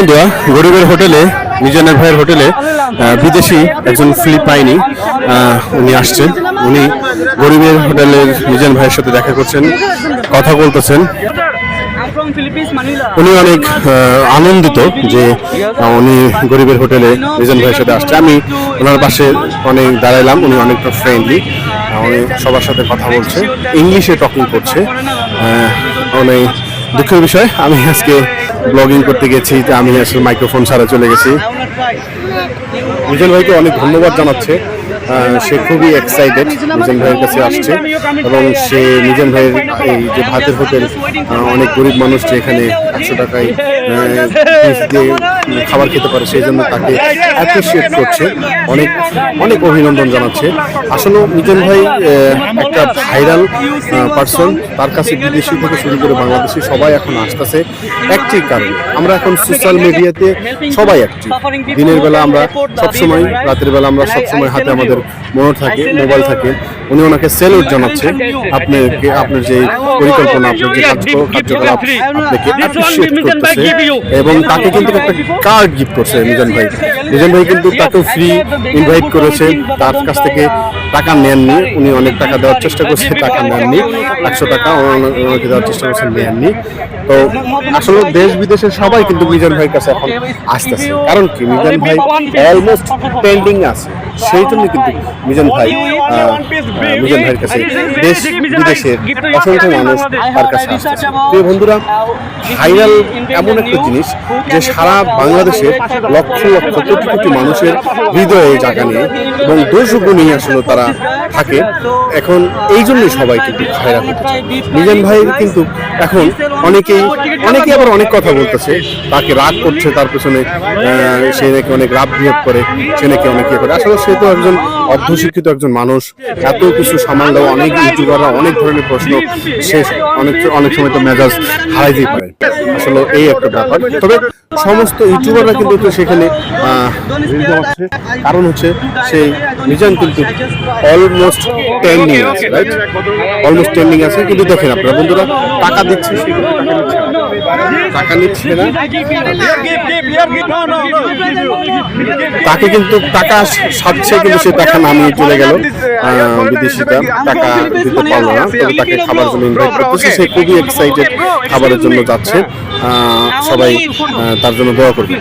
বন্ধুরা, গরিবের হোটেলে, মিজানের ভাইয়ের হোটেলে বিদেশি একজন ফিলিপাইনি উনি আসছেন। উনি গরিবের হোটেলের মিজান ভাইয়ের সাথে দেখা করছেন, কথা বলতেছেন. উনি অনেক আনন্দিত যে উনি গরিবের হোটেলে মিজান ভাইয়ের সাথে আসছে। আমি ওনার পাশে অনেক দাঁড়াইলাম, উনি অনেকটা ফ্রেন্ডলি উনি সবার সাথে কথা বলছে ইংলিশে টকিং করছে। অনেক দুঃখের বিষয়, আমি আজকে ব্লগিং করতে গেছি যে আমি আসলে মাইক্রোফোন ছাড়া চলে গেছি মিজান ভাইকে অনেক ধন্যবাদ জানাচ্ছে সে খুবই এক্সাইটেড মিজান ভাইয়ের কাছে আসছে এবং সে মিজান ভাইয়ের এই যে ভাতের হোটেল অনেক গরিব মানুষ যে এখানে একশো টাকায় দিয়ে খাবার খেতে পারে, সেই জন্য তাকে অ্যাপ্রিসিয়েট করছে। অনেক অনেক অভিনন্দন জানাচ্ছে। আসলে মিজান ভাই একটা ভাইরাল পার্সন তার কাছে বিদেশি থেকে শুরু করে বাংলাদেশি সবাই এখন আসতেছে একটি কারণ। আমরা এখন সোশ্যাল মিডিয়াতে সবাই অ্যাক্টিভ দিনের বেলা আমরা সবসময়, রাতের বেলা আমরা সবসময় হাতে আমাদের মনে থাকে মোবাইল থাকে উনি ওনাকে সেলুট জানাচ্ছে। আপনাকে আপনার যে পরিকল্পনা আপনার যে কার্যকলাপ আপনাকে অ্যাপ্রিসিয়েট করতেছে এবং তাকে কিন্তু একটা কার্ড গিফট করছে মিজান ভাই মিজান ভাই কিন্তু তাকেও ফ্রি ইনভাইট করেছে তার কাছ থেকে টাকা নেননি। উনি অনেক টাকা দেওয়ার চেষ্টা করছে টাকা নেননি একশো টাকা ওনা- ওনাকে দেওয়ার চেষ্টা করছেন নেননি। তো আসলে দেশ বিদেশের সবাই কিন্তু মিজান ভাইয়ের কাছে এখন আসতেছে। কারণ কি? মিজান ভাই অলমোস্ট ট্রেন্ডিং আছে। সেই জন্য কিন্তু মিজান ভাই মিজান ভাইয়ের কাছে দেশ বিদেশের অসংখ্য মানুষ তার কাছে প্রিয় বন্ধুরা ভাইরাল এমন একটা জিনিস যে সারা বাংলাদেশের লক্ষ লক্ষ কোটি কোটি মানুষের হৃদয়ে জায়গা নিয়ে এবং দোষগুলো নিয়ে আসলে তারা থাকে। এখন এই জন্যই সবাই কিন্তু ভাইরাল হতে চায় মিজান ভাই কিন্তু এখন অনেকেই অনেকেই আবার অনেক কথা বলতেছে। তাকে রাগ করছে তার পেছনে সে নাকি অনেক রাগ বিহেভ করে সে নাকি অনেক ইয়ে করে। আসলে সে তো একজন অর্ধশিক্ষিত একজন মানুষ, এত কিছু সামাল দেওয়া, অনেক ইউটিউবাররা অনেক ধরনের প্রশ্ন সে অনেক অনেক সময় তো মেজাজ হারাইতেই পারে। আসলে এই একটা ব্যাপার। তবে সমস্ত ইউটিউবাররা কিন্তু সেখানে। কারণ হচ্ছে সেই মিজান কিন্তু অলমোস্ট ট্রেন্ডিং আছে রাইট অলমোস্ট ট্রেন্ডিং আছে। কিন্তু দেখেন আপনারা বন্ধুরা, টাকা দিচ্ছে টাকা নিচ্ছে না। তাকে কিন্তু টাকা সাজছে কিন্তু সে টাকা নামিয়ে চলে গেল বিদেশিটা টাকা দিতে পারল না, তবে তাকে খাবার জন্য ইনভাইট করতেছে। সে খুবই এক্সাইটেড খাবারের জন্য যাচ্ছে। সবাই তার জন্য দোয়া করবে।